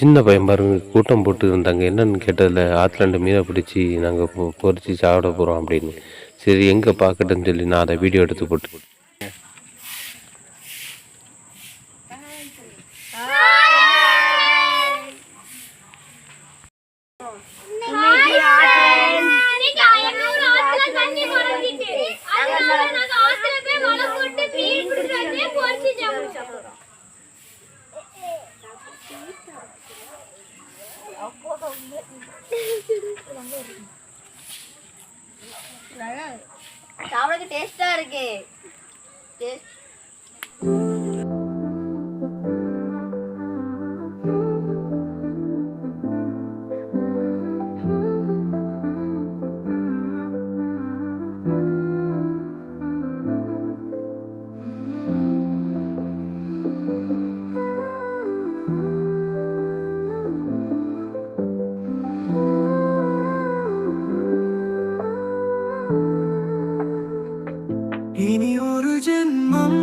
சின்ன பையன் பாருங்க கூட்டம் போட்டு இருந்தாங்க என்னன்னு கேட்டதில் ஆற்றுல ரெண்டு மீனை பிடிச்சி நாங்கள் பொறிச்சு சாப்பிட போகிறோம் அப்படின்னு சரி எங்கே பார்க்கட்டுன்னு சொல்லி நான் அதை வீடியோ எடுத்து போட்டு சாப்பிடுறோம் சாப்பிடக்கு டேஸ்டா இருக்கு டேஸ்ட் ഇനി ഒരു ജന്മം